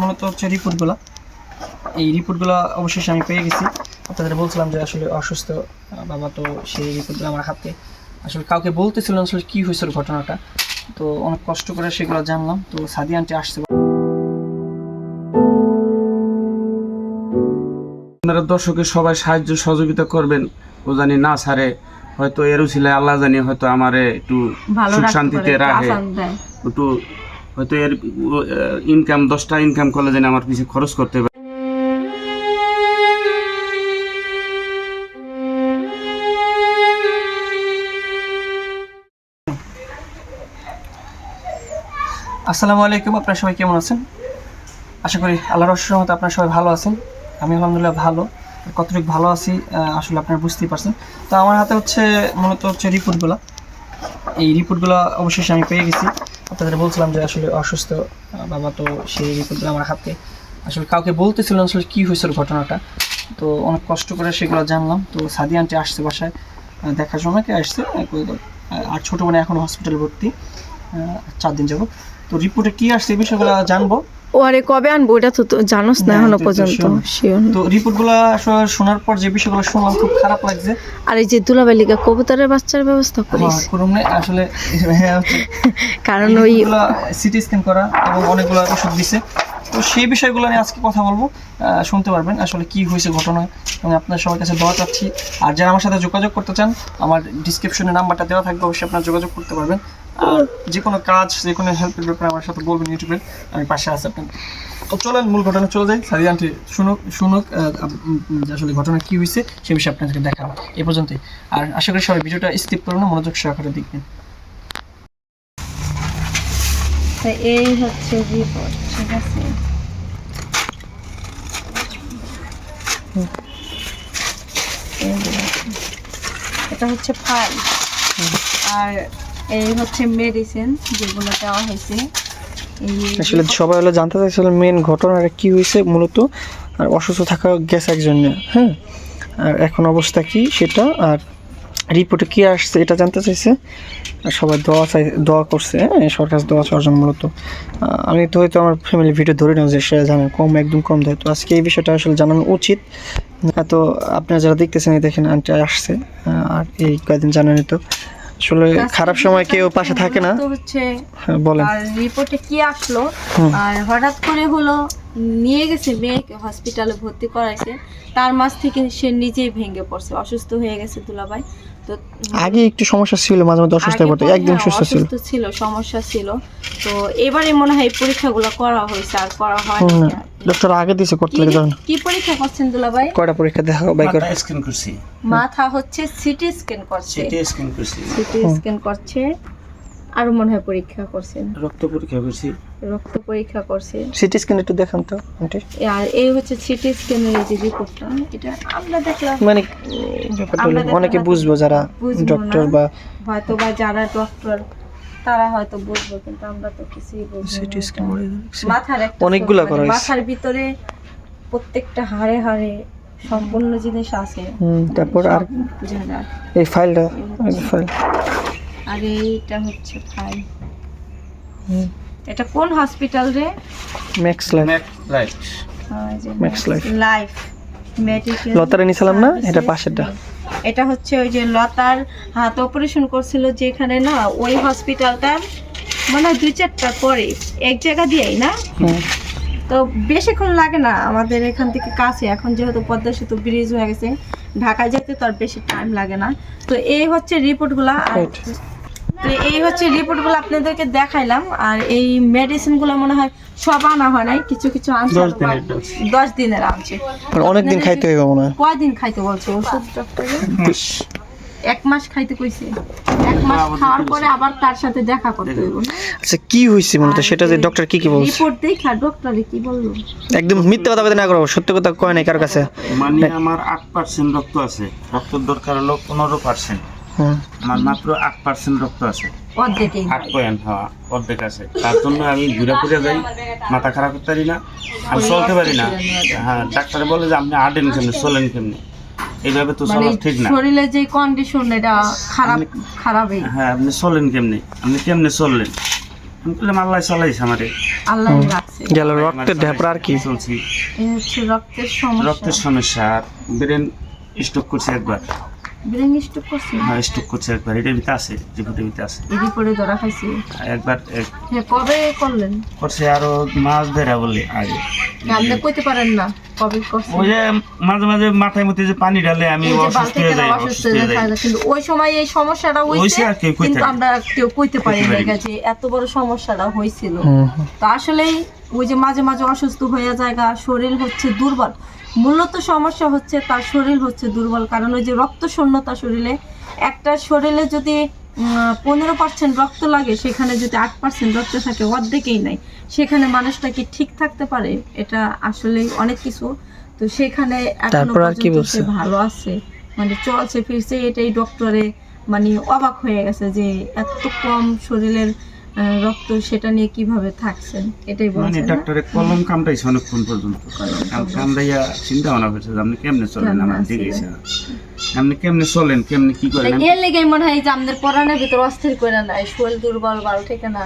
মূলত হচ্ছে রিপোর্টগুলো। এই রিপোর্টগুলো অবশেষে আমি পেয়ে গেছি। আপনাদের বলছিলাম যে আসলে অসুস্থ বাবা তো সেই রিপোর্টগুলো আমার হাতে। আসলে কাউকে বলতেছিল আসলে কী হয়েছিল ঘটনাটা। তো অনেক কষ্ট করে সেগুলো জানলাম। তো সাদি আন্টি আসছে। আপনারা দর্শকের সবাই সাহায্য সহযোগিতা করবেন। ও জানি না ছাড়ে হয়তো এরও ছিল আল্লাহ জানি হয়তো আমারে একটু সুখ শান্তিতে রাখে। একটু হয়তো এর ইনকাম দশটা ইনকাম করলে যেন আমার পিছিয়ে খরচ করতে পারে। আসসালামু আলাইকুম, আপনারা সবাই কেমন আছেন? আশা করি আল্লাহর রহমতে আপনারা সবাই ভালো আছেন। আমি আলহামদুলিল্লাহ ভালো, কতটুকু ভালো আছি আসলে আপনারা বুঝতেই পারছেন। তো আমার হাতে হচ্ছে মূলত হচ্ছে রিপোর্টগুলো। এই রিপোর্টগুলো অবশেষে আমি পেয়ে গেছি। আপনাদের বলছিলাম যে আসলে অসুস্থ বাবা তো সেই রিপোর্টগুলো আমার হাতে আসলে কাউকে বলতেছিল আসলে কী হয়েছিল ঘটনাটা। তো অনেক কষ্ট করে সেগুলো জানলাম। তো সাদি আন্টি আসছে বাসায় দেখার জন্য কে আসছে? আর ছোটো মানে এখন হসপিটালে ভর্তি চার দিন যাব তো রিপোর্টে কী আসছে এই বিষয়গুলো জানব। ও আরে কবে আনব এটা তো জানোস না না, এখনও পর্যন্ত। তো রিপোর্টগুলো আসলে শোনার পর যে বিষয়গুলো শুনলাম খুব খারাপ লাগছে। আর এই যে দুলাবালিকা কবুতরের বাচ্চার ব্যবস্থা করিস? হ্যাঁ, করুন না, আসলে হ্যাঁ কারণ ওই সিটি স্ক্যান করা এবং অনেকগুলো ওষুধ দিছে। তো সেই বিষয়গুলো নিয়ে আজকে কথা বলব। শুনতে পারবেন আসলে কি হয়েছে ঘটনা। আমি আপনার সবার কাছে দোয়া চাচ্ছি। আর যারা আমার সাথে যোগাযোগ করতে চান আমার ডিসক্রিপশনে নাম্বারটা দেওয়া থাকবে অবশ্যই আপনারা যোগাযোগ করতে পারবেন। আর যে কোনো কাজ যে কোনো হেল্পের ব্যাপারে আমার সাথে বলবেন ইউটিউবে আমি পাশে আছি আপনার। তো চলেন মূল ঘটনা চলে যাই। সারি আন্টি শুনুক শুনুক আসলে ঘটনা কি হয়েছে সে বিষয়ে আপনাদেরকে দেখাবো। এই পর্যন্তই। আর আশা করি সবাই ভিডিওটা স্কিপ করুন না মনোযোগ সহকারে দেখবেন। এই হচ্ছে রিপোর্ট ঠিক আছে। এটা হচ্ছে ফাইল আর এই হচ্ছে মেডিসিন যেগুলো দেওয়া হয়েছে। আসলে সবাই হলো জানতে চাইছিল মেন ঘটনাটা কি হয়েছে মূলত, আর অসুস্থ থাকা গেছে একজন হ্যাঁ? আর এখন অবস্থা কি সেটা, আর রিপোর্টে কি আসছে এটা জানতে চাইছে, আর সবাই দোয়া চাই, দোয়া করছে হ্যাঁ? সরকার দোয়া চাওয়ার মূলত। আমি তো হয়তো আমার ফ্যামিলি ভিডিও ধরে না যে সেটা জানেন কম একদম কম দেয় তো আজকে এই বিষয়টা আসলে জানানো উচিত। তো আপনারা যারা দেখতেছেন, এই দেখেন আন্টি আসছে আর এই কয়েকদিন জানেনই তো। আসলে খারাপ সময় কেউ পাশে থাকে না। হচ্ছে হ্যাঁ, বলেন। আর রিপোর্টে কি আসলো? আর হঠাৎ করে হলো নিয়ে গেছে মেয়েকে হসপিটালে ভর্তি করাইছে। তার মাঝ থেকে সে নিজেই ভেঙে পড়ছে অসুস্থ হয়ে গেছে দুলাভাই। তো আগে একটু সমস্যা ছিল মাঝে মধ্যে অসুস্থ হয়ে পড়তো একদম হ্যাঁ, সুস্থ ছিল। অসুস্থ ছিল সমস্যা ছিল। তো এবারে মনে হয় পরীক্ষাগুলো করা হয়েছে আর করা হয় ডক্টর আগে দিছে করতে কি লাগে তখন কি পরীক্ষা করছেন দুলাভাই? কয়টা পরীক্ষা দেখা বাই করে। স্ক্যান করছি। মাথা হচ্ছে সিটি স্ক্যান করছে। সিটি স্ক্যান করছি। সিটি স্ক্যান করছে। আর মনে হয় পরীক্ষা করছেন। রক্ত পরীক্ষা করছি। রক্ত পরীক্ষা করছে। সিটি স্ক্যান একটু দেখান তো আন্টি। আর এই হচ্ছে সিটি স্ক্যানের এই যে রিপোর্টটা এটা আমরা দেখলাম। মানে অনেকে বুঝব যারা ডক্টর বা হয়তো বা যারা ডক্টর তারা হয়তো বুঝব কিন্তু আমরা তো কিছুই বুঝব সিটি না স্ক্যান এটা। মাথার অনেকগুলা করা মানে মাথার ভিতরে প্রত্যেকটা হাড়ে হাড়ে সম্পূর্ণ জিনিস আছে। তারপর আর এই ফাইলটা ফাইল। আর এইটা হচ্ছে ফাইল। এটা কোন হসপিটাল রে? Max Life. Life. লাইফ। নিছিলাম না? এটা পাশেরটা। এটা হচ্ছে ওই যে লতার হাত অপারেশন করছিল যেখানে না ওই হসপিটালটার মানে দুই চারটা পরে এক জায়গা দিয়েই না? তো বেশিক্ষণ লাগে না আমাদের এখান থেকে কাছে এখন যেহেতু পদ্মা সেতু ব্রিজ হয়ে গেছে ঢাকায় যেতে তো আর বেশি টাইম লাগে না। তো এই হচ্ছে রিপোর্টগুলো Right. তো এই হচ্ছে রিপোর্টগুলো আপনাদেরকে দেখাইলাম আর এই মেডিসিনগুলো মনে হয় সব আনা হয় নাই কিছু কিছু আনছে দশ দিনের আনছে। মানে অনেকদিন খাইতে হইব মনে হয়। কয়দিন খাইতে বলছে ওষুধ এক মাস খাইতে কইছে। এক মাস খাওয়ার পরে আবার তার সাথে দেখা করতে হইব আচ্ছা কি হইছে মূলত সেটা যে ডক্টর কি কি বলছে? রিপোর্ট দেখা ডক্টরে কি বলল? একদম মিথ্যা কথা বলতে না করো সত্য কথা কয় নাই কার কাছে। মানে আমার আট পার্সেন্ট রক্ত আছে। রক্তের দরকার হলো পনেরো পার্সেন্ট হুম আমার মাত্র আট পার্সেন্ট রক্ত আছে। আট পয়েন্ট হ্যাঁ অর্ধেক আছে। তার জন্য আমি ঘুরে ঘুরে যাই মাথা খারাপ করতে পারি না আমি চলতে পারি না। হ্যাঁ ডাক্তার বলে যে আপনি আটেন কেমনি চলেন কেমনি। এইভাবে তো মানে চলা ঠিক না। শরীরের যে কন্ডিশন এটা খারাপ খারাপই। হ্যাঁ আপনি চলেন কেমনি আপনি কেমনে চললেন? আমি বললাম আল্লাহ চালাইছে আমারে। আল্লাহ রাখছে। গেল রক্তের ঢেপড়া আর কি। চলছি। রক্তের সমস্যা। রক্তের সমস্যা আর ব্রেন স্ট্রোক করছে একবার। ব্রেন স্ট্রোক করছে হ্যাঁ স্ট্রোক করছে একবার। এটার ভিতরে আছে রিপোর্টের ভিতরে আছে। এরই পরে ধরা খাইছে? একবার হ্যাঁ কবে করলেন? করছে আরও মাছ ধরা বলে আগে। আপনি কইতে পারেন না কবে করছে। ওই যে মাঝে মাঝে মাথায় মধ্যে যে পানি ঢালে আমি অসুস্থ হয়ে যাই অসুস্থ অসুস্থ হয়ে যাই। কিন্তু ওই সময় এই সমস্যাটা হইছে কিন্তু আমরা কেউ কইতে পারি না। যে এত বড় সমস্যাটা হুম। তো আসলেই ওই যে মাঝে মাঝে অসুস্থ হয়ে যায় গা, শরীর হচ্ছে দুর্বল। মূলত সমস্যা হচ্ছে তার শরীর হচ্ছে দুর্বল কারণ ওই যে রক্ত শূন্যতা শরীরে একটা শরীরে যদি পনেরো পার্সেন্ট রক্ত লাগে সেখানে যদি আট পার্সেন্ট রক্ত থাকে অর্ধেকেই নাই। সেখানে মানুষটা কি ঠিক থাকতে পারে? এটা আসলে অনেক কিছু। তো সেখানে? ভালো আছে। মানে চলছে ফিরছে এটাই ডক্টরে মানে অবাক হয়ে গেছে যে এত কম শরীরের রক্ত সেটা নিয়ে কীভাবে থাকছেন? এটাই মানে বলছেন না? ডাক্তারে কলম কামড়াইছে অনেকক্ষণ পর্যন্ত। কলম কাম- কামড়াইয়া চিন্তা ভাবনা করছে যে আপনি কেমনে চলেন? আমার? দিকে আপনি কেমনে চলেন? কেমনে কি করেন? এর লেগে মনে হয় যে আমাদের পরাণের ভিতর অস্থির করে নাই শরীর দুর্বল ভালো থেকে না।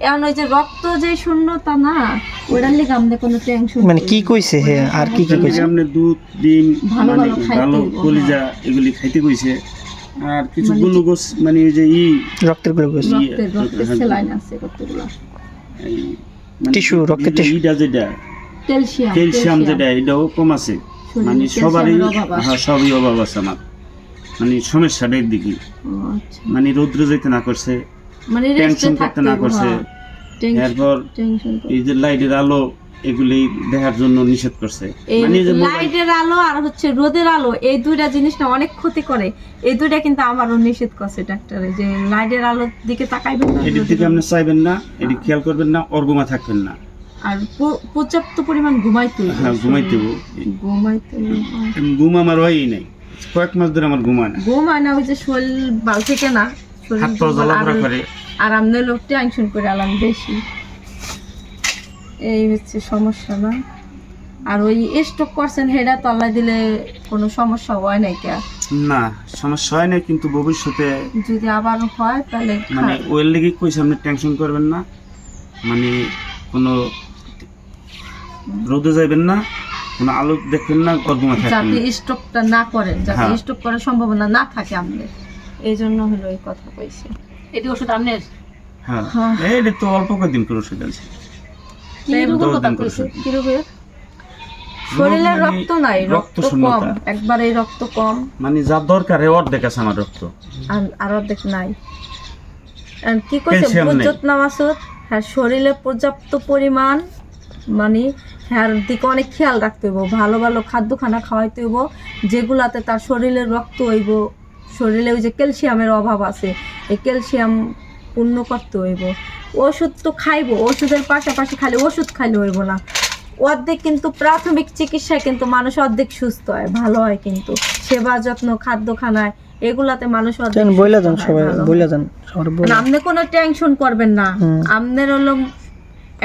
এখন ওই যে রক্ত যে শূন্যতা না ওটার লেগে আমাদের কোনো টেনশন মানে কি কইছে হে? আর কি কি কইছে? আপনি দুধ ডিম ভালো মানে ভালো কলিজা এগুলি খাইতে কইছে আর কিছু মানে- গ্লুকোজ মানে ওই যে ই রক্তের গ্লুকোজ রক্তের রক্তের সেলাইন আছে কতগুলো? মানে রক্তের tissue। ইটা যেটা ক্যালসিয়াম ক্যালসিয়াম যেটা এটাও কম আছে। মানে সবারই হ্যাঁ সবই অভাব আছে আমার। মানে সমস্যাটা দিকে আচ্ছা। মানে রৌদ্র যেতে না করছে মানে টেনশন করতে না করছে। হ্যাঁ। এরপর এই যে লাইটের আলো এগুলি দেখার জন্য নিষেধ করছে। মানে যে লাইটের আলো আর হচ্ছে রোদের আলো এই দুইটা জিনিস না অনেক ক্ষতি করে। এই দুইটা কিন্তু আমারও নিষেধ করছে ডাক্তারে যে লাইটের আলোর দিকে তাকাইবেন না এটির রোদের দিকে আপনি চাইবেন না এটি খেয়াল করবেন না অর্গমা থাকবেন না। আর পর্যাপ্ত পরিমাণ ঘুমাইতে হ্যাঁ ঘুমাইতে ঘুমাইতে ঘুম আমার হয়ই নাই। কয়েক মাস ধরে আমার ঘুমায় না। ঘুম হয় না ওই যে শরীর বাল থেকে না হাত পা আর- করে আর আমনে লোক টেনশন করে আলাম বেশি। এই হচ্ছে সমস্যা না। আর ওই স্টক করছেন হেডা তল্লা দিলে কোনো সমস্যা হয় নাই কে? না সমস্যা হয় না কিন্তু ভবিষ্যতে যদি আবার হয় তাহলে মানে ওয়েল লেগে কইছে আপনি টেনশন করবেন না। মানে কোনো রোদে যাবেন না কোনো আলো দেখবেন না অর্গমা থাকবেন যাতে স্টকটা না করেন যাতে স্টক স্ট্রোক করার সম্ভাবনা না থাকে আমাদের। এই জন্য হলো এই কথা কইছে। এটি ওষুধ আপনার হ্যাঁ। হ্যাঁ। এইটা তো অল্প কদিন করে ওষুধ আছে কি রোগের কথা কইছে? ওষুধ। কীরকম? শরীরে মানে রক্ত নাই রক্ত রক্ত কম একবারে রক্ত কম। মানে যা দরকার অর্ধেক আছে আমার রক্ত। আর আর অর্ধেক নাই। কি কইছে? বুঝত নামাসত হ্যাঁ শরীরে পর্যাপ্ত পরিমাণ মানে হ্যাঁ দিকে অনেক খেয়াল রাখতে হইব। ভালো ভালো খাদ্য খানা খাওয়াইতে হইব যেগুলাতে তার শরীরে রক্ত হইব। শরীরে ওই যে ক্যালসিয়ামের অভাব আছে এই ক্যালসিয়াম পূর্ণ করতে হইব। ওষুধ তো খাইবো ওষুধের পাশাপাশি খালি ওষুধ খাইলে হইব না। অর্ধেক কিন্তু প্রাথমিক চিকিৎসায় কিন্তু মানুষ অর্ধেক সুস্থ হয় ভালো হয় কিন্তু। সেবা যত্ন খাদ্য খানায় এগুলাতে মানুষ অর্ধেক বইলা যান সবাই বইলা যান মানে আপনি কোনো টেনশন করবেন না। আপনার হলো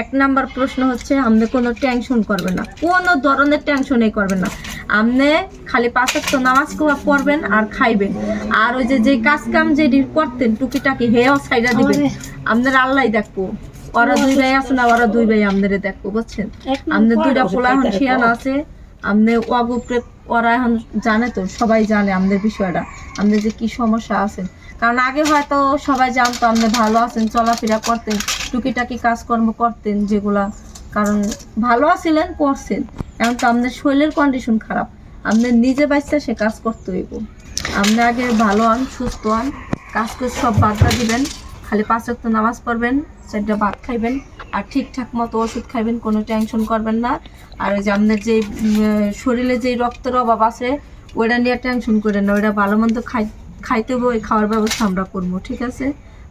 এক নাম্বার প্রশ্ন হচ্ছে আপনি কোনো টেনশন করবেন না। কোনো ধরনের টেনশনই করবেন না। আপনি খালি পাঁচক তো নামাজ কোয়া পড়বেন আর খাইবেন। আর ওই যে যে কাজ কাম যে করতেন টুকিটাকি হেও সাইডা দিবেন। আপনার আল্লাহ দেখব। ওরা দুই ভাই আছে না ওরা দুই ভাই আপনারে দেখব বুঝছেন? আপনার দুইটা পোলা এখন শিয়ান আছে আপনি অগুপ্রে ওরা এখন জানে তো সবাই জানে আমাদের বিষয়টা। আমাদের যে কি সমস্যা আছে কারণ আগে হয়তো সবাই জানতো আপনি ভালো আছেন, চলাফেরা করতেন, টুকিটাকি কাজকর্ম করতেন যেগুলা, কারণ ভালো আছিলেন, করছেন। এখন তো আপনার শরীরের কন্ডিশন খারাপ। আপনার নিজে বাচ্চা, সে কাজ করতে হইব। আপনি আগে ভালো আন সুস্থ আন কাজ করে সব বাদটা দিবেন। খালি পাঁচ রক্ত নামাজ পড়বেন, চারটা ভাত খাইবেন, আর ঠিকঠাক মতো ওষুধ খাইবেন, কোনো টেনশন করবেন না। আর ওই যে আপনার যে শরীরে যে রক্তের অভাব আছে, ওইটা নিয়ে টেনশন করেন না, ওইটা ভালো মন্দ খাই খাইতে হবে ওই খাওয়ার ব্যবস্থা আমরা করব ঠিক আছে?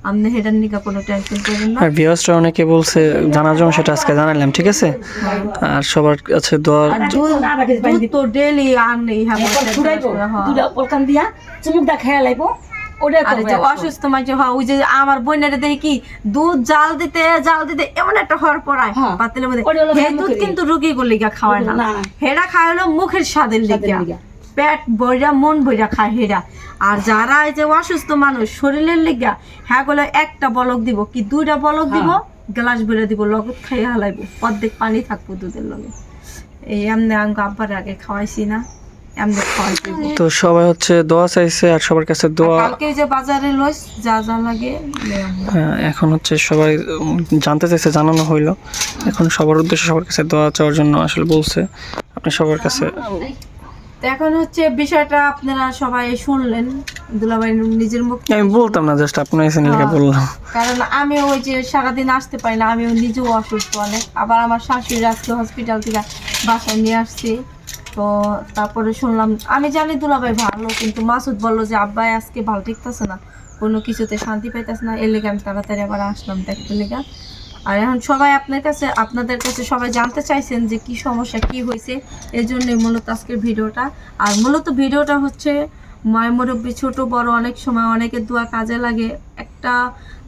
আপনি হেডার নিকা কোনো টেনশন করেন না। আর ভিউয়ার্সরা অনেকে বলছে জানার জন্য সেটা আজকে জানালাম ঠিক আছে? আর সবার কাছে দোয়া দুধ দুধ তো ডেলি আন ইহা ছুড়াইবো হ্যাঁ। দুটা পলকান দিয়া চুমুক দা খেয়া আর যে অসুস্থ মাঝে হয় ওই যে আমার বোনের দেখি কি দুধ জাল দিতে জাল দিতে এমন একটা হর পড়ায় হ্যাঁ। পাতিলের মধ্যে। দুধ কিন্তু রুগী গুলিগা খাওয়ায় না। হেরা খায় হলো মুখের স্বাদের লিগা। পেট বইরা মন বইরা খায় হেরা। আর যারা এই যে অসুস্থ মানুষ শরীরের লিগা হ্যাঁ গুলো একটা বলক দিব কি দুইটা বলক দিব? গ্লাস বেড়ে দিব লগত খাইয়ে হালাইব। অর্ধেক পানি থাকব দুধের লগে। এই এমনি আঙ্গ আব্বার আগে খাওয়াইছি না তো সবাই হচ্ছে দোয়া চাইছে আর সবার কাছে দোয়া কালকে যে বাজারে লইস যা যা লাগে হ্যাঁ, এখন হচ্ছে সবাই জানতে চাইছে জানানো হইল। এখন সবার উদ্দেশ্যে সবার কাছে দোয়া চাওয়ার জন্য আসলে বলছে। আপনি সবার কাছে তো এখন হচ্ছে বিষয়টা আপনারা সবাই শুনলেন। দুলাভাই নিজের মুখ আমি বলতাম না জাস্ট আপনার লিখে বললাম। কারণ আমি ওই যে সারাদিন আসতে পারি না আমিও নিজেও অসুস্থ অনেক। আবার আমার শাশুড়ি আজকে হসপিটাল থেকে বাসায় নিয়ে আসছি। তো তারপরে শুনলাম আমি জানি দুলাভাই ভালো কিন্তু মাসুদ বলল যে আব্বাই আজকে ভালো ঠিকতেছে না কোনো কিছুতে শান্তি পাইতেছে না। এর লেগে আমি তাড়াতাড়ি আবার আসলাম দেখতে লেগে। আর এখন সবাই আপনার কাছে, আপনাদের কাছে সবাই জানতে চাইছেন যে কি সমস্যা, কি হয়েছে এই জন্যই মূলত আজকের ভিডিওটা। আর মূলত ভিডিওটা হচ্ছে মায় মুরব্বী ছোট, বড় অনেক সময় অনেকের দোয়া কাজে লাগে। একটা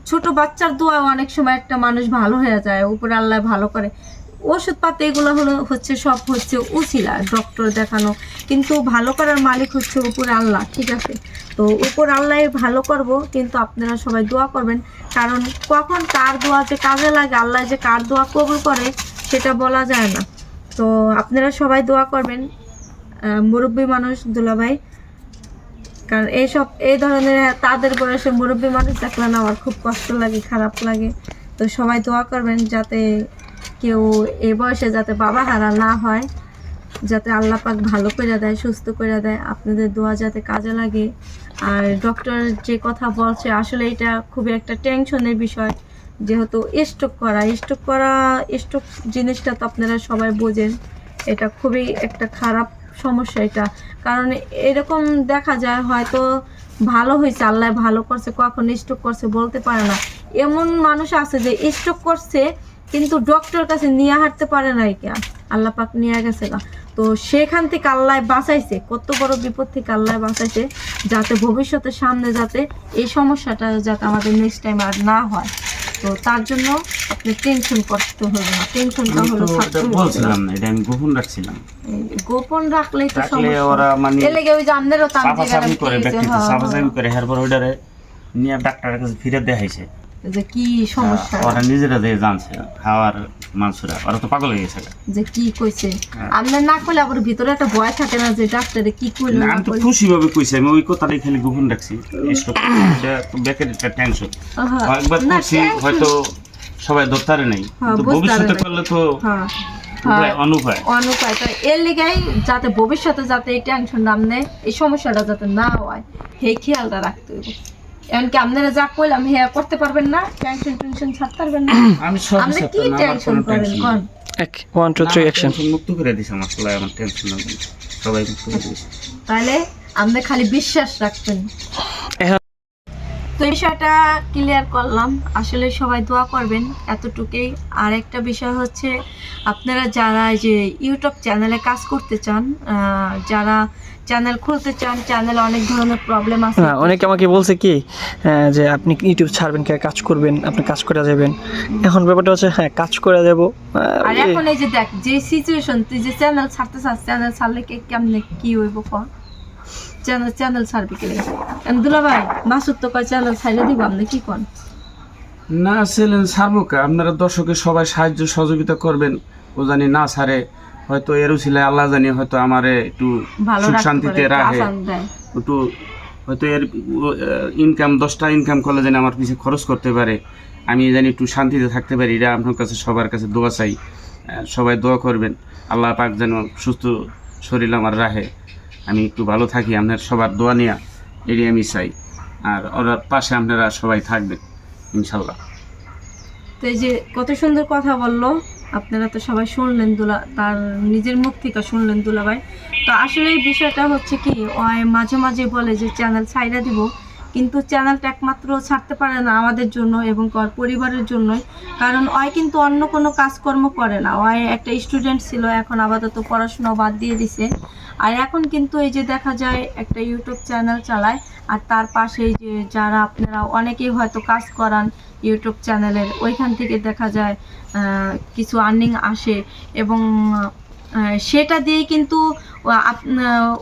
ছোট বাচ্চার দোয়া অনেক সময় একটা মানুষ ভালো হয়ে যায়, উপরে আল্লাহ ভালো করে। ওষুধপাতি এগুলো হলো হচ্ছে, সব হচ্ছে উচিলা ডক্টর দেখানো। কিন্তু ভালো করার মালিক হচ্ছে উপরে আল্লাহ, ঠিক আছে? তো উপর আল্লাহ ভালো করব, কিন্তু আপনারা সবাই দোয়া করবেন। কারণ কখন কার দোয়া যে কাজে লাগে, আল্লাহ যে কার দোয়া কবুল করে, সেটা বলা যায় না। তো আপনারা সবাই দোয়া করবেন মুরব্বী মানুষ, দুলাভাই। কারণ এইসব এই ধরনের, তাদের বয়সে মুরব্বী মানুষ দেখলে না আমার খুব কষ্ট লাগে, খারাপ লাগে। তো সবাই দোয়া করবেন যাতে কেউ এ বয়সে যাতে বাবা হারা না হয়, যাতে আল্লাহ পাক ভালো করে দেয়, সুস্থ করে দেয়, আপনাদের দোয়া যাতে কাজে লাগে। আর ডক্টর যে কথা বলছে, আসলে এটা খুবই একটা টেনশনের বিষয়। যেহেতু স্ট্রোক করা স্ট্রোক করা স্ট্রোক জিনিসটা তো আপনারা সবাই বোঝেন, এটা খুবই একটা খারাপ সমস্যা এটা। কারণ এরকম দেখা যায়, হয়তো ভালো হয়েছে আল্লাহ ভালো করছে, কখন স্ট্রোক করছে, বলতে পারে না। এমন মানুষ আছে যে স্ট্রোক করছে কিন্তু ডক্টর কাছে নিয়ে হাঁটতে পারে না কে? আল্লাহ পাক নিয়ে গেছে গা। তো সেখান থেকে আল্লাহ বাঁচাইছে কত বড় বিপদ থেকে আল্লাহ বাঁচাইছে যাতে ভবিষ্যতে সামনে যাতে এই সমস্যাটা যাতে আমাদের নেক্সট টাইম আর না হয়। তো তার জন্য আপনি টেনশন করতে হবে না। টেনশনটা হলো। বলছিলাম না এটা আমি গোপন রাখছিলাম। গোপন রাখলেই তো সমস্যা। ওরা মানে এর লেগে ওই আপনারও তার করে ব্যক্তিতে হ্যাঁ, সাফাসাফি করে এরপর ওইটারে নিয়ে ডাক্তারের কাছে ফিরে দেখাইছে। যে কি সমস্যা? ওরা নিজেরা দিয়ে জানছে হাওয়ার মানুষরা ওরা তো পাগল হয়ে গেছে। যে কি কইছে? হ্যাঁ। আপনার না করলে আবার ভিতরে একটা ভয় থাকে না যে ডাক্তারে কি আমি তো খুশি ভাবে কইছি আমি ওই কথাটাই খালি গোপন রাখছি একটা টেনশন একবার হয়তো সবাই নাই হ্যাঁ, তো ভবিষ্যতে করলে তো হ্যাঁ উপায় হ্যাঁ অনুপায় অনুপায় তো এর লেগাই যাতে ভবিষ্যতে যাতে এই টেনশন নামনে এই সমস্যাটা যাতে না হয় সেই খেয়ালটা রাখতে হবে এমনকি আপনারা যা কইলাম হে করতে পারবেন না টেনশন টেনশন ছাড়তে পারবেন না। আমি সব আপনি কি টেনশন করেন কোন? এক ওয়ান টু থ্রি অ্যাকশন মুক্ত করে দিছে আমার সবাই আমার টেনশন সবাই মুক্ত করে দিয়েছে তাহলে আপনি খালি বিশ্বাস রাখবেন। তো এই বিষয়টা ক্লিয়ার করলাম। আসলে সবাই দোয়া করবেন এতটুকুই। আর একটা বিষয় হচ্ছে আপনারা যারা যে ইউটিউব চ্যানেলে কাজ করতে চান যারা চ্যানেল খুলতে চান চ্যানেলে অনেক ধরনের প্রবলেম আছে। না অনেকে আমাকে বলছে কি যে আপনি ইউটিউব ছাড়বেন কে কাজ করবেন আপনি কাজ করে যাবেন। এখন ব্যাপারটা হচ্ছে হ্যাঁ কাজ করে যাব। আর এখন এই যে দেখ যে সিচুয়েশন তুই যে চ্যানেল ছাড়তে চাস চ্যানেল ছাড়লে কে কেমনে কি হইব কর? চ্যানেল চ্যানেল ছাড়বি কে দুলা ভাই মাসুদ তো কয় চ্যানেল দিব আপনি কি কন? না ছিলেন সার্বকা আপনারা দর্শকের সবাই সাহায্য সহযোগিতা করবেন। ও জানি না ছাড়ে হয়তো এরও ছিল আল্লাহ জানি হয়তো আমারে একটু সুখ শান্তিতে রাখে। একটু হয়তো এর ইনকাম দশটা ইনকাম করলে যেন আমার পিছিয়ে খরচ করতে পারে। আমি জানি একটু শান্তিতে থাকতে পারি। এটা আপনার কাছে সবার কাছে দোয়া চাই। সবাই দোয়া করবেন। আল্লাহ পাক যেন সুস্থ শরীর আমার রাখে। আমি একটু ভালো থাকি, আপনার সবার দোয়া নেওয়া এটি আমি চাই। আর ওর পাশে আপনারা সবাই থাকবেন, ইনশাল্লাহ। তো এই যে কত সুন্দর কথা বলল, আপনারা তো সবাই শুনলেন দুলা, তার নিজের মুখ থেকে শুনলেন দুলাভাই। তো আসলে এই বিষয়টা হচ্ছে কি ও মাঝে মাঝে বলে যে চ্যানেল ছাইরা দিব কিন্তু চ্যানেলটা একমাত্র ছাড়তে পারে না আমাদের জন্য এবং পরিবারের জন্যই। কারণ অয় কিন্তু অন্য কোনো কাজকর্ম করে না। অয় একটা স্টুডেন্ট ছিল, এখন আপাতত পড়াশোনা বাদ দিয়ে দিছে। আর এখন কিন্তু এই যে দেখা যায়, একটা ইউটিউব চ্যানেল চালায়, আর তার পাশে যে যারা আপনারা অনেকেই হয়তো কাজ করান ইউটিউব চ্যানেলের ওইখান থেকে দেখা যায় কিছু আর্নিং আসে এবং সেটা দিয়েই কিন্তু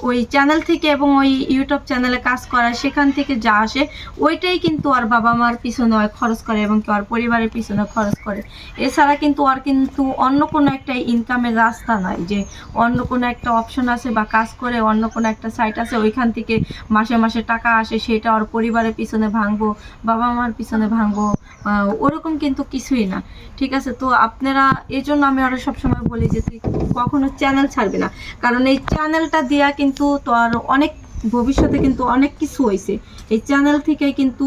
ওই চ্যানেল থেকে এবং ওই ইউটিউব চ্যানেলে কাজ করা, সেখান থেকে যা আসে, ওইটাই কিন্তু আর বাবা মার পিছনে খরচ করে এবং কি ওর পরিবারের পিছনে খরচ করে। এছাড়া কিন্তু আর কিন্তু অন্য কোনো একটা ইনকামের রাস্তা নাই যে, অন্য কোনো একটা অপশন আছে বা কাজ করে, অন্য কোনো একটা সাইট আছে, ওইখান থেকে মাসে মাসে টাকা আসে, সেটা ওর পরিবারের পিছনে ভাঙবো, বাবা মার পিছনে ভাঙবো ওরকম কিন্তু কিছুই না। ঠিক আছে? তো আপনারা এই জন্য আমি আরও সবসময় বলি যে তুই কখনো চ্যানেল ছাড়বে না। কারণ এই চ্যানেলটা দিয়া কিন্তু তোর অনেক, ভবিষ্যতে কিন্তু অনেক কিছু হয়েছে এই চ্যানেল থেকে কিন্তু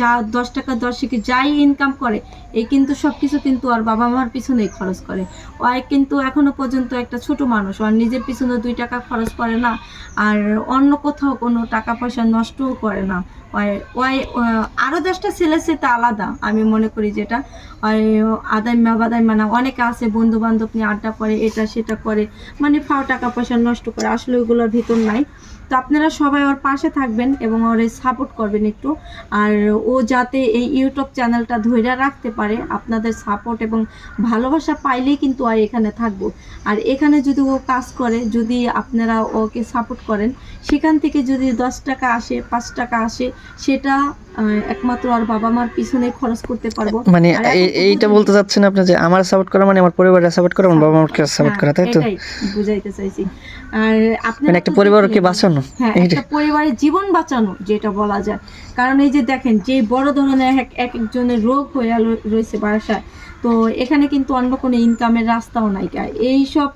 যা দশ টাকা দশ থেকে যাই ইনকাম করে, এই কিন্তু সব কিছু কিন্তু আর বাবা মার পিছনেই খরচ করে। ওয়াই কিন্তু এখনও পর্যন্ত একটা ছোট মানুষ আর নিজের পিছনে দুই টাকা খরচ করে না, আর অন্য কোথাও কোনো টাকা পয়সা নষ্টও করে না। ওয়াই ওয়াই আরও দশটা ছেলে সেটা আলাদা, আমি মনে করি যেটা। আদাইমা বাদাইমা না অনেকে আছে বন্ধু বান্ধব নিয়ে আড্ডা করে এটা সেটা করে মানে ফাও টাকা পয়সা নষ্ট করে আসলে ওইগুলোর ভিতর নাই। তো আপনারা সবাই ওর পাশে থাকবেন এবং ওর সাপোর্ট করবেন একটু। আর ও যাতে এই ইউটিউব চ্যানেলটা ধরে রাখতে পারে আপনাদের সাপোর্ট এবং ভালোবাসা পাইলেই কিন্তু আর এখানে থাকব। আর এখানে যদি ও কাজ করে যদি আপনারা ওকে সাপোর্ট করেন সেখান থেকে যদি দশ টাকা আসে পাঁচ টাকা আসে সেটা একমাত্র আর বাবা মার পিছনে খরচ করতে পারব। মানে এইটা বলতে চাচ্ছেন আপনি যে আমার সাপোর্ট করা মানে আমার পরিবারের সাপোর্ট করা আমার বাবা মাকে সাপোর্ট করা তাই তো? বুঝাইতে চাইছি। আর আপনারা মানে একটা পরিবারকে বাঁচানো হ্যাঁ একটা পরিবারের জীবন বাঁচানো যেটা বলা যায়। কারণ এই যে দেখেন যে বড় ধরনের এক এক একজনের রোগ হয়ে রয়েছে বাসায় তো এখানে কিন্তু অন্য কোনো ইনকামের রাস্তাও নাই। এই সব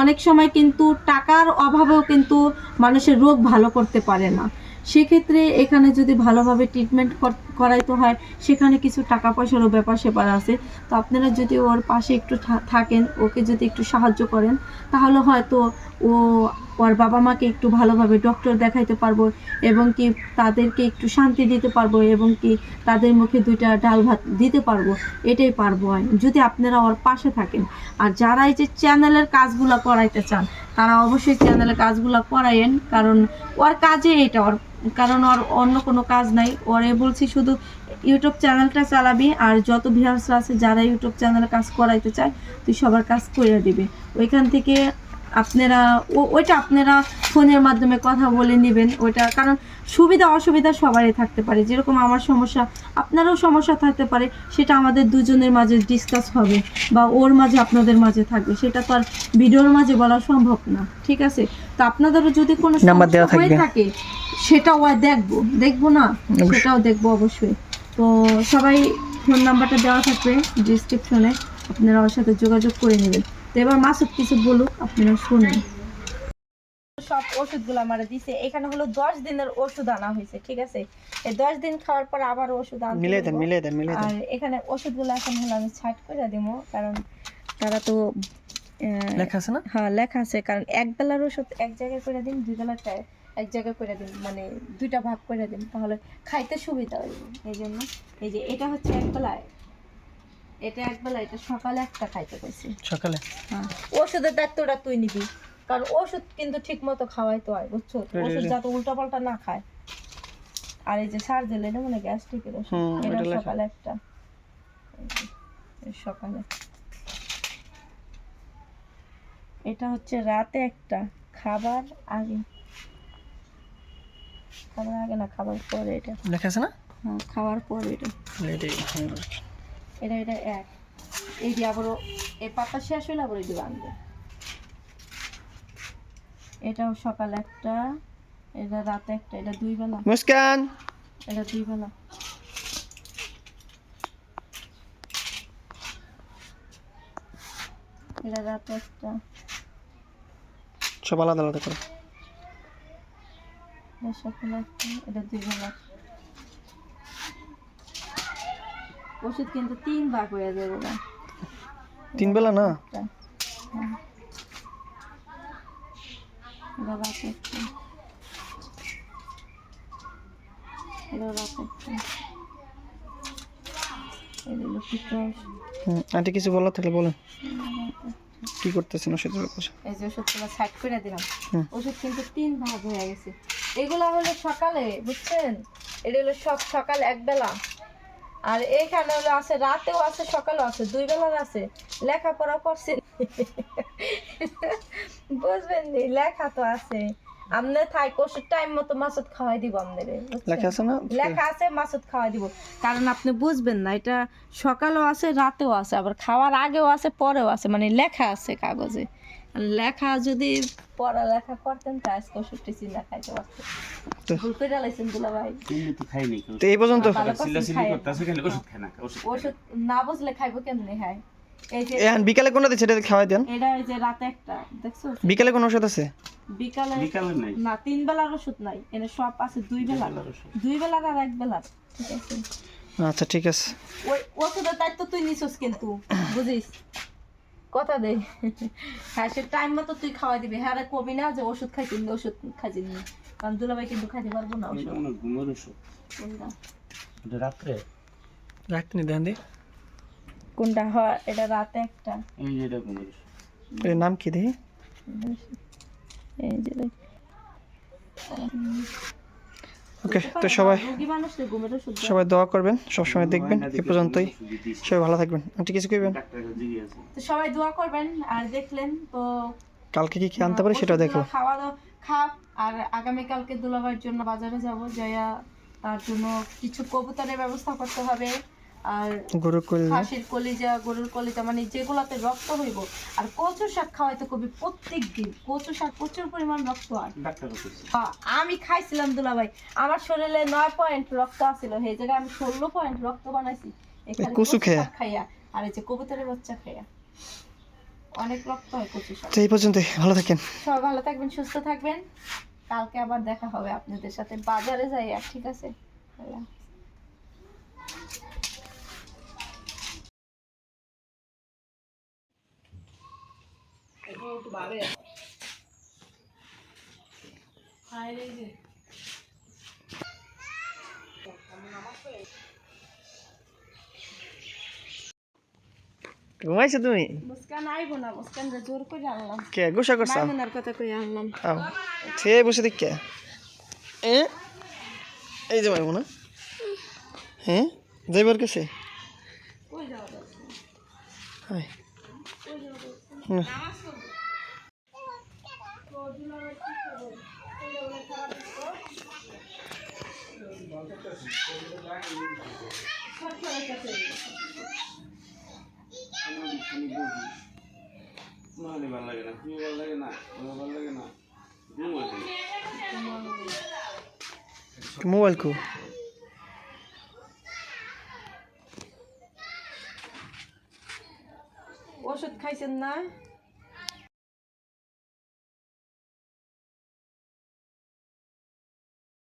অনেক সময় কিন্তু টাকার অভাবেও কিন্তু মানুষের রোগ ভালো করতে পারে না। সেক্ষেত্রে এখানে যদি ভালোভাবে ট্রিটমেন্ট করাইতে হয়। সেখানে কিছু টাকা পয়সারও ব্যাপার সেপার আছে। তো আপনারা যদি ওর পাশে একটু থাকেন, ওকে যদি একটু সাহায্য করেন, তাহলে হয়তো ও ওর বাবা মাকে একটু ভালোভাবে ডক্টর দেখাইতে পারব এবং কি তাদেরকে একটু শান্তি দিতে পারব এবং কি তাদের মুখে দুইটা ডাল ভাত দিতে পারব, এটাই পারব যদি আপনারা ওর পাশে থাকেন, আর যারা এই যে চ্যানেলের কাজগুলো করাইতে চান, তারা অবশ্যই চ্যানেলের কাজগুলো করাইয়েন, কারণ ওর কাজে এটা, ওর কারণ ওর অন্য কোনো কাজ নাই। ওরে বলছি শুধু ইউটিউব চ্যানেলটা চালাবি আর যত ভিউয়ার্স আছে যারা ইউটিউব চ্যানেলে কাজ করাইতে চায়, তুই সবার কাজ করে দিবি। ওইখান থেকে আপনারা ও ওইটা আপনারা ফোনের মাধ্যমে কথা বলে নেবেন ওইটা কারণ সুবিধা অসুবিধা সবারই থাকতে পারে। যেরকম আমার সমস্যা আপনারও সমস্যা থাকতে পারে সেটা আমাদের দুজনের মাঝে ডিসকাস হবে বা ওর মাঝে আপনাদের মাঝে থাকবে সেটা তো আর ভিডিওর মাঝে বলা সম্ভব না ঠিক আছে? তো আপনাদেরও যদি কোনো সমস্যা হয়ে থাকে সেটাও আর দেখব দেখব না? সেটাও দেখব অবশ্যই। তো সবাই ফোন নাম্বারটা দেওয়া থাকবে ডিসক্রিপশনে আপনারা ওর সাথে যোগাযোগ করে নেবেন। তো এবার মাসুদ কিছু বলুক আপনারা শুনুন। সব ওষুধগুলো আমার দিছে। এখানে হলো দশ দিনের ওষুধ আনা হয়েছে ঠিক আছে? এই দশ দিন খাওয়ার পর আবার ওষুধ আনতে মিলাই দেন। মিলাই দেন দেন। আর এখানে ওষুধগুলো এখন হলো আমি ছাট করে দিব কারণ তারা তো লেখা আছে না? হ্যাঁ লেখা আছে কারণ এক বেলার ওষুধ এক জায়গায় করে দিন দুই বেলাটা এক জায়গায় করে দিন মানে দুইটা ভাগ করে দিন তাহলে খাইতে সুবিধা হইবে। এই জন্য এই যে এটা হচ্ছে এক বেলায় এটা এক বেলা এটা সকালে একটা খাইতে কইছি সকালে? হ্যাঁ। ওষুধের দায়িত্বটা তুই নিবি কারণ ওষুধ কিন্তু ঠিক মতো খাওয়াইতে হয় বুঝছ? ওষুধ যাতে উল্টা পাল্টা না খায়। আর এই যে সার দিলে এটা মানে গ্যাস্ট্রিকের ওষুধ। এটা সকালে একটা। সকালে। এটা হচ্ছে রাতে একটা। খাবার আগে। খাবার আগে না খাবার পরে এটা। লেখা আছে না? হ্যাঁ খাওয়ার পরে এটা। এটা এটা এক। এই দিয়ে আবারও এই পাতা শেষ হলে আবার এই যে আনবে এটাও সকাল একটা এটা রাতে একটা এটা দুই বেলা। মুস্কান! এটা দুই বেলা। এটা রাতে একটা। সব আলাদা আলাদা করে। এটা সকাল একটা এটা দুই বেলা। ওষুধ কিন্তু তিন ভাগ হয়ে যাবে তিন বেলা না? হ্যাঁ। আন্টি কিছু বলার থাকলে বলেন। কি করতেছেন ওষুধের ব্যাপারে এই যে ওষুধগুলো সাইড করে দিলাম। ওষুধ কিন্তু তিন ভাগ হয়ে গেছে। এগুলা হলো সকালে বুঝছেন? এটা হলো সব সকাল এক বেলা আর এখানে হলো আছে রাতেও আছে সকালেও আছে দুই বেলার আছে। লেখাপড়া করছে বুঝবেন নি লেখা তো আছে। আমনে থাই ওষুধ টাইম মতো মাসুদ খাওয়াই দিব আপনারে লেখা আছে না? লেখা আছে মাসুদ খাওয়াই দিব। কারণ আপনি বুঝবেন না এটা সকালেও আছে রাতেও আছে আবার খাওয়ার আগেও আছে পরেও আছে মানে লেখা আছে কাগজে। লেখা যদি পড়ালেখা করতেন তা আজকে ওষুধটি চিন্তা খাইতে পারতেন। ভুল করে লাইছেন দুলা ভাই। এমনি তো খাইনি তো এই পর্যন্ত ভালো করছেন, চিল্লাচিল্লি খাইয়েন। করতেছে খালি ওষুধ খায় না ওষুধ না। বুঝলে খাইবো কেমনে খাই এখন বিকালে কোনটা দিচ্ছে? এটা খাওয়াই দেন। এটা ওই যে রাতে একটা দেখছ? বিকালে কোন ওষুধ আছে? বিকালে বিকালে নাই। না তিন বেলার ওষুধ নাই। এনে সব আছে দুই বেলা বেলার ওষুধ। দুই বেলার আর এক বেলার ঠিক আছে? আচ্ছা ঠিক আছে। ওই ওষুধের দায়িত্ব তুই নিছিস কিন্তু বুঝিস? কথা দে হ্যাঁ সে টাইম মতো তুই খাওয়াই দিবি। হ্যাঁ রে কবি না যে ওষুধ খাইছি নি, ওষুধ খাইছি নি। কারণ দুলাভাই কিন্তু খাইতে পারব না ওষুধ। হয় ঘুমের ওষুধ। রাত্রে? রাখতে দেন দি। কোনটা? হয় এটা রাতে একটা। এই যে এটা ঘুমের ওষুধ। এর নাম কি দেখি এই যে দেখ। ওকে তো সবাই। সবাই দোয়া করবেন সবসময় দেখবেন এ পর্যন্তই। সবাই ভালো থাকবেন। আন্টি কিছু আছে। তো সবাই দোয়া করবেন আর দেখলেন তো কালকে কি কি আনতে পারি সেটা দেখো খাওয়া দাওয়া খাপ আর আগামী কালকে দুলাভাইয়ের জন্য বাজারে যাব যাইয়া তার জন্য কিছু কবুতরের ব্যবস্থা করতে হবে। আর গরু কইল খাসির কলিজা গরুর কলিজা মানে যেগুলাতে রক্ত হইব আর কচু শাক খাওয়াইতে কবি প্রত্যেক দিন কচু শাক প্রচুর পরিমাণ রক্ত আর আ- আমি খাইছিলাম দুলাভাই। আমার শরীরে নয় পয়েন্ট রক্ত আছিল। সেই জায়গায় আমি ষোলো পয়েন্ট রক্ত বানাইছি। এখানে কচু খাইয়া। আর এই যে কবুতরের বাচ্চা খাইয়া। অনেক রক্ত হয় কচু শাক। এই পর্যন্তই। ভালো থাকেন। সবাই ভালো থাকবেন সুস্থ থাকবেন। কালকে আবার দেখা হবে আপনাদের সাথে। বাজারে যাই আর ঠিক আছে? আল্লাহ হাফেজ। ঘুমাইছো তুমি? মুস্কান আইবো না মুস্কান রে জোর করে আনলাম। কে গুসা করছ? মাইমুনার কথা কই আনলাম। আও। সে বসে দেখ কে। এ? এই যে মাইমুনা। হ্যাঁ। যাইবার কাছে হাই না। নাহলে ভালো লাগে না তুমি ভালো লাগে না ভালো লাগে না। মোবাইল কো। ওষুধ খাইছেন না?